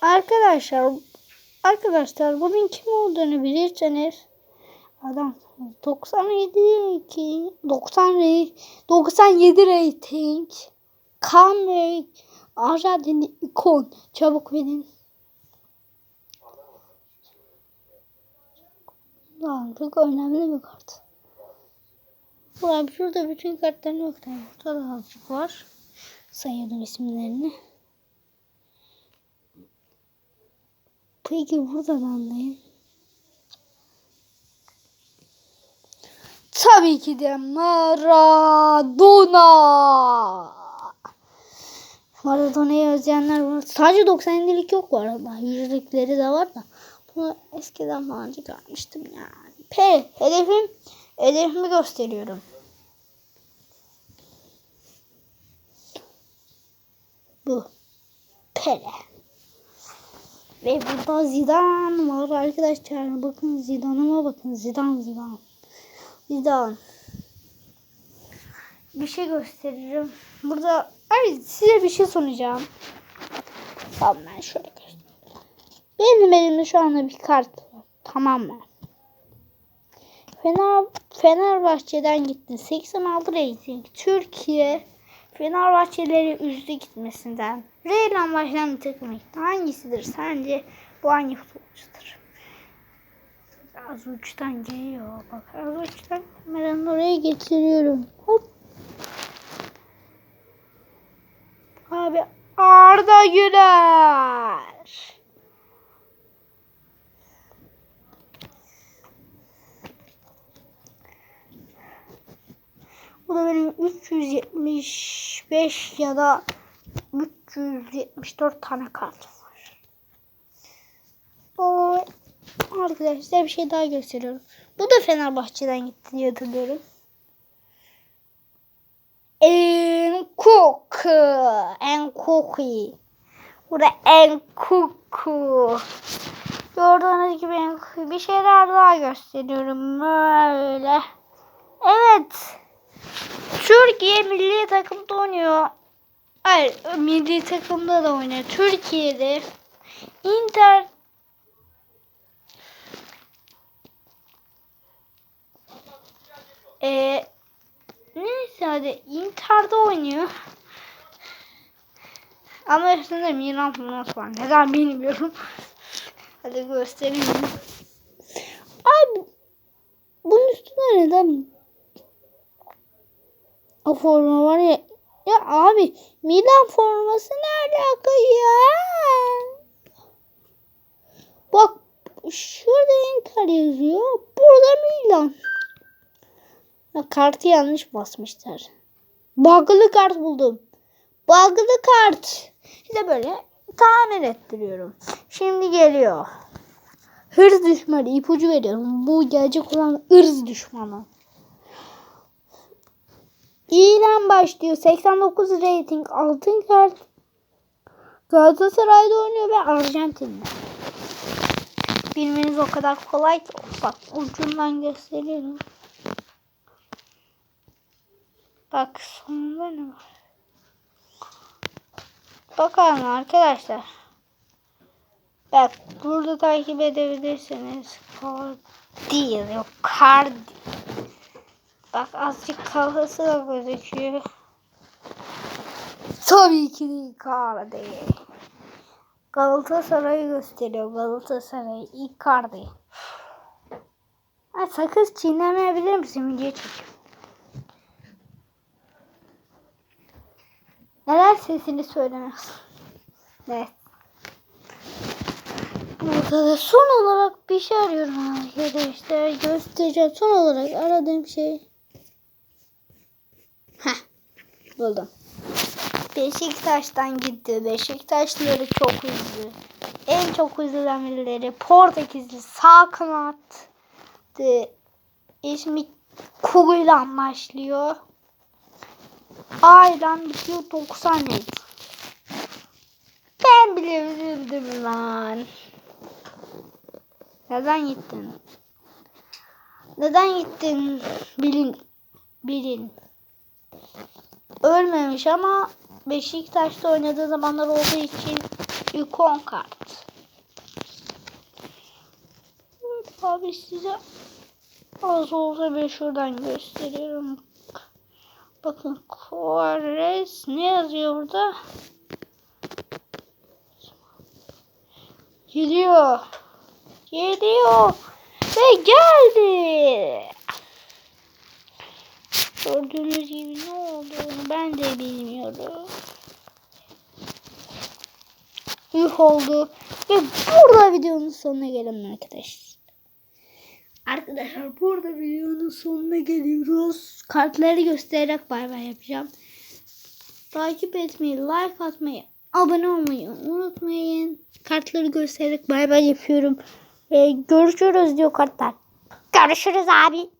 Arkadaşlar arkadaşlar bunun kim olduğunu bilirseniz adam 97 ki 90 rey- 97 rating kan ve Arjantinli ikon çabuk verin. Lan çok önemli bir kart. Ulan şurada bütün kartların yok. Burada da azıcık var. Sayıyordum isimlerini. Peki buradan anlayın. Tabii ki de Maradona. Maradona'yı özleyenler var. Sadece 97'lik yok bu arada. Yüzlükleri de var da. Bunu eskiden daha önce yani. P. Hedefim. Hedefimi gösteriyorum. Bu. Pele. Ve burada Zidane var arkadaşlar. Bakın Zidane'ıma bakın. Zidane Zidane. Zidane. Bir şey gösteririm. Burada ay size bir şey sunacağım. Tamam ben şöyle göstereyim. Benim elimde şu anda bir kart var. Tamam mı? Fener, Fenerbahçe'den gitti. 86 rating. Türkiye Fenerbahçeleri üzdü gitmesinden. R ile başlayan bir takım. Hangisidir sence? Bu hangi futbolcudur? Az uçtan geliyor. Bak az uçtan kameranın oraya getiriyorum. Hop. Abi Arda Güler. Bu da benim 375 ya da 374 tane kartım var. O arkadaşlar bir şey daha gösteriyorum. Bu da Fenerbahçe'den gitti diye hatırlıyorum. Enkuku. Enkuku. Bu da Enkuku. Gördüğünüz gibi. Bir şeyler daha gösteriyorum. Böyle. Evet. Türkiye milli takımda oynuyor. Hayır, milli takımda da oynuyor. Türkiye'de Inter Ee, neyse hadi Inter'de oynuyor. Ama üstünde Milan forması var. Neden bilmiyorum. hadi göstereyim. Abi bunun üstünde neden o forma var ya. Ya abi Milan forması ne alaka ya? Bak şurada Inter yazıyor. Burada Milan. Ya, kartı yanlış basmışlar. Bug'lı kart buldum. Bug'lı kart. İşte böyle tamir ettiriyorum. Şimdi geliyor. Hırs düşmanı ipucu veriyorum. Bu gelecek olan ırz düşmanı. İlan başlıyor. 89 rating altın kart. Galatasaray'da oynuyor ve Arjantin'de. Bilmeniz o kadar kolay ki. Bak ucundan gösteriyorum. Bak sonunda ne var? Bakalım arkadaşlar. Bak burada takip edebilirsiniz. Değil yok kar Bak azıcık kafası da gözüküyor. Tabii ki Icardi. Galatasaray'ı gösteriyor. Galatasaray Icardi. Ha, sakız çiğnemeyebilir misin? Video çekiyorum. Neden sesini söylemiyorsun? Evet. Burada da son olarak bir şey arıyorum arkadaşlar. Göstereceğim. Son olarak aradığım şey. Buldum. Beşiktaş'tan gitti. Beşiktaşlıları çok üzdü. En çok üzülen birileri Portekizli sağ kanat. İsmi Kugu'yla başlıyor. Aydan bitiyor 90 net. Ben bile üzüldüm lan. Neden gittin? Neden gittin? Bilin. Bilin. Ölmemiş ama Beşiktaş'ta oynadığı zamanlar olduğu için ikon kart. Evet abi size az olsa bir şuradan gösteriyorum. Bakın Quares ne yazıyor burada? Gidiyor. Geliyor. Ve geldi. Gördüğünüz gibi ne olduğunu ben de bilmiyorum. Yuh oldu. Ve burada videonun sonuna gelelim arkadaşlar. Arkadaşlar burada videonun sonuna geliyoruz. Kartları göstererek bay bay yapacağım. Takip etmeyi, like atmayı, abone olmayı unutmayın. Kartları göstererek bay bay yapıyorum. Ve görüşürüz diyor kartlar. Görüşürüz abi.